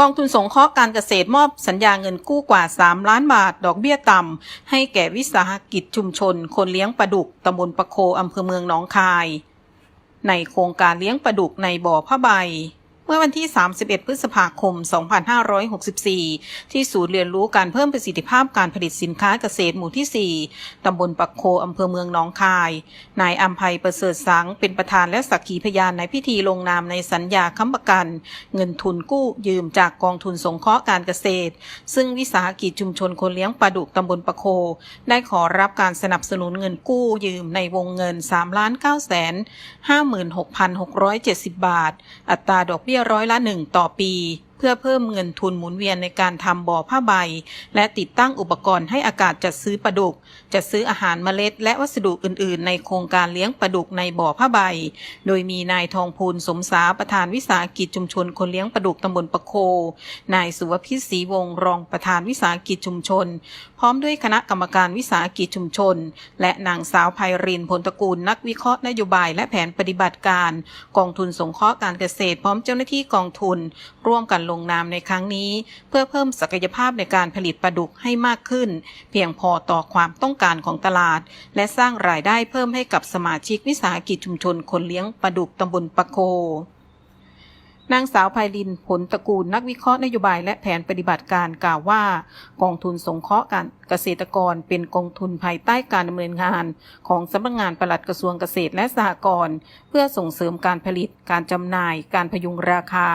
กองทุนสงเคราะห์การเกษตรมอบสัญญาเงินกู้กว่า 3 ล้านบาท ดอกเบี้ยต่ำ ให้แก่วิสาหกิจชุมชน คนเลี้ยงปลาดุกตำบลปะโคอำเภอเมืองหนองคาย ในโครงการเลี้ยงปลาดุกในบ่อผ้าใบ เมื่อวันที่ 31 พฤษภาคม 2564 ที่ศูนย์เรียนรู้การเพิ่มประสิทธิภาพการผลิตสินค้าเกษตรหมู่ที่ 4 ตำบลปักโค อำเภอเมืองหนองคาย นายอัมภัยประเสริฐสัง เป็นประธานและสักขีพยานในพิธีลงนามในสัญญาค้ำประกัน เงินทุนกู้ยืมจากกองทุนสงเคราะห์การเกษตร ซึ่งวิสาหกิจชุมชนคนเลี้ยงปลาดุกตำบลปะโค ได้ขอรับการสนับสนุนเงินกู้ยืมในวงเงิน3,956,670 บาท อัตราดอกเบี้ยร้อยละหนึ่งต่อปี เพื่อเพิ่มเงินทุนหมุนเวียนในการทำบ่อผ้าใบ และติดตั้งอุปกรณ์ให้อากาศจัดซื้อปลาดุก จัดซื้ออาหารเมล็ด และวัสดุอื่น ๆ ในโครงการเลี้ยงปลาดุกในบ่อผ้าใบ โดยมีนายทองพูนสมสาประธานวิสาหกิจชุมชนคนเลี้ยงปลาดุกตำบลปะโค นายสุวพิษศรีวงศ์รองประธานวิสาหกิจชุมชน พร้อมด้วยคณะกรรมการวิสาหกิจชุมชน และนางสาวไพรินพลตระกูลนักวิเคราะห์นโยบายและแผนปฏิบัติการ กองทุนสงเคราะห์การเกษตรพร้อมเจ้าหน้าที่กองทุน ร่วมกันลงนามในครั้งนี้ เพื่อเพิ่มศักยภาพในการผลิตปลาดุกให้มากขึ้น เพียงพอต่อความต้องการของตลาด และสร้างรายได้เพิ่มให้กับสมาชิกวิสาหกิจชุมชนคนเลี้ยงปลาดุกตำบลปะโค นางสาวไพลินผลตระกูลนักวิเคราะห์นโยบายและแผนปฏิบัติการกล่าวว่า กองทุนสงเคราะห์การเกษตรกรเป็นกองทุนภายใต้การดำเนินงาน ของสำนักงานปลัดกระทรวงเกษตรและสหกรณ์เพื่อส่งเสริมการผลิต การจำหน่าย การพยุงราคา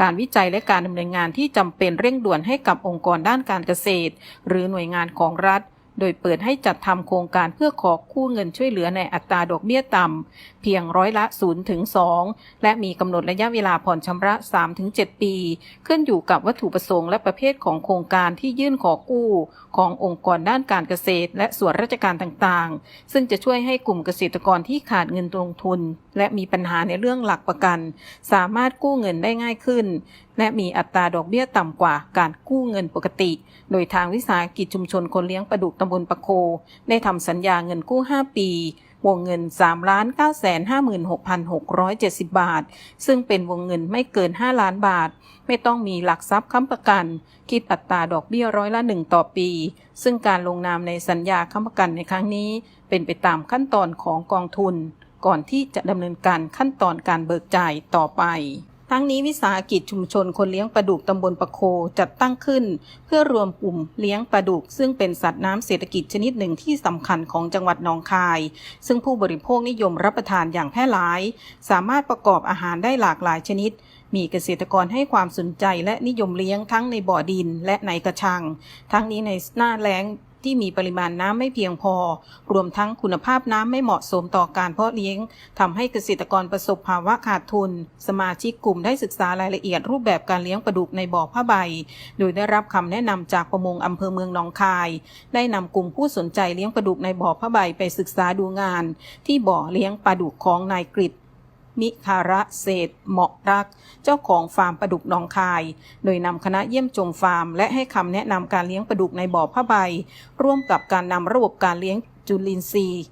การวิจัยและการดำเนินงานที่จำเป็นเร่งด่วนให้กับองค์กรด้านการเกษตร หรือหน่วยงานของรัฐ โดยเปิดให้จัดทำโครงการเพื่อขอกู้เงินช่วยเหลือในอัตราดอกเบี้ยต่ำเพียงร้อยละ 0 ถึง 2 และมีกำหนดระยะเวลาผ่อนชำระ 3 ถึง 7 ปี ขึ้นอยู่กับวัตถุประสงค์และประเภทของโครงการที่ยื่นขอกู้ ขององค์กรด้านการเกษตร และส่วนราชการต่างๆ ซึ่งจะช่วยให้กลุ่มเกษตรกรที่ขาดเงินลงทุน และมีปัญหาในเรื่องหลักประกัน สามารถกู้เงินได้ง่ายขึ้น และมีอัตราดอกเบี้ยต่ำกว่าการกู้เงินปกติ โดยทางวิสาหกิจชุมชนคนเลี้ยงปลาดุกตำบลปะโค ได้ทำสัญญาเงินกู้ 5 ปี วงเงิน 3 9 5 6 6 7 0 บาท ซึ่งเป็นวงเงินไม่เกิน 5 ล้านบาท ไม่ต้องมีหลักทรัพย์ค้ำประกัน คิดอัตราดอกเบี้ยร้อยละ 1 ต่อปี ซึ่งการลงนามในสัญญาค้ำประกันในครั้งนี้ เป็นไปตามขั้นตอนของกองทุน ก่อนที่จะดำเนินการขั้นตอนการเบิกจ่ายต่อไป ทั้งนี้วิสาหกิจชุมชนคนเลี้ยงปลาดุกตำบลปะโคจัดตั้งขึ้น เพื่อรวมกลุ่มเลี้ยงปลาดุก ซึ่งเป็นสัตว์น้ำเศรษฐกิจชนิดหนึ่งที่สำคัญของจังหวัดหนองคาย ซึ่งผู้บริโภคนิยมรับประทานอย่างแพร่หลาย สามารถประกอบอาหารได้หลากหลายชนิด มีเกษตรกรให้ความสนใจและนิยมเลี้ยงทั้งในบ่อดินและในกระชัง ทั้งนี้ในหน้าแล้ง ที่มีปริมาณน้ำไม่เพียงพอ รวมทั้งคุณภาพน้ำไม่เหมาะสมต่อการเพาะเลี้ยงทำให้เกษตรกรประสบภาวะขาดทุน สมาชิกกลุ่มได้ศึกษารายละเอียดรูปแบบการเลี้ยงปลาดุกในบ่อผ้าใบ โดยได้รับคำแนะนำจากประมงอำเภอเมืองหนองคาย ได้นำกลุ่มผู้สนใจเลี้ยงปลาดุกในบ่อผ้าใบไปศึกษาดูงาน ที่บ่อเลี้ยงปลาดุกของนายกฤษ มิคาระเศษเหมาะรัก เจ้าของฟาร์มปลาดุกหนองคาย โดยนำคณะเยี่ยมชมฟาร์ม และให้คำแนะนำการเลี้ยงปลาดุกในบ่อผ้าใบ ร่วมกับการนำระบบการเลี้ยงจุลินทรีย์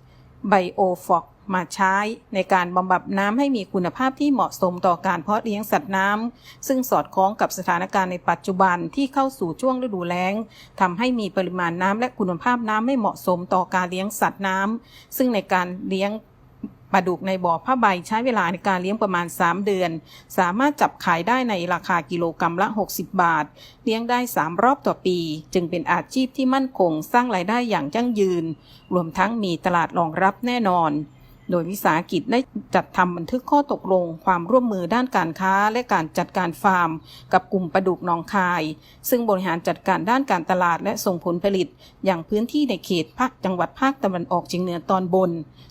ไบโอฟอกมาใช้ในการบำบัดน้ำให้มีคุณภาพที่เหมาะสมต่อการเพาะเลี้ยงสัตว์น้ำซึ่งสอดคล้องกับสถานการณ์ในปัจจุบันที่เข้าสู่ช่วงฤดูแล้งทำให้มีปริมาณน้ำและคุณภาพน้ำไม่เหมาะสมต่อการเลี้ยงสัตว์น้ำซึ่งในการเลี้ยง ปลาดุกในบ่อผ้าใบใช้เวลาในการเลี้ยงประมาณ 3 เดือน สามารถจับขายได้ในราคากิโลกรรัมละ 60 บาท เลี้ยงได้ 3 รอบต่อปี จึงเป็นอาชีพที่มั่นคงสร้างรายได้อย่างยั่งยืน รวมทั้งมีตลาดรองรับแน่นอน โดยวิสาหกิจได้จัดทำบันทึกข้อตกลง ความร่วมมือด้านการค้า และการจัดการฟาร์ม กับกลุ่มปลาดุกนองคาย ซึ่งบริหารจัดการด้านการตลาดและส่งผลผลิต อย่างพื้นที่ในเขตภาคจังหวัดภาคตะวันออกเฉียงเหนือตอนบน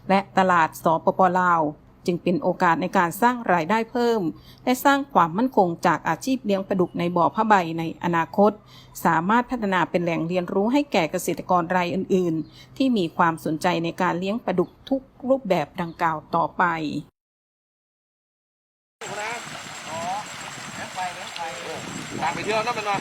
และตลาดสปปลาว จึงเป็นโอกาสในการสร้างรายได้เพิ่ม และสร้างความมั่นคงจากอาชีพเลี้ยงปลาดุกในบ่อผ้าใบในอนาคต สามารถพัฒนาเป็นแหล่งเรียนรู้ให้แก่เกษตรกรรายอื่น ๆ ที่มีความสนใจในการเลี้ยงปลาดุกทุกรูปแบบดังกล่าวต่อไปตามไปเที่ยวนั่นมันมา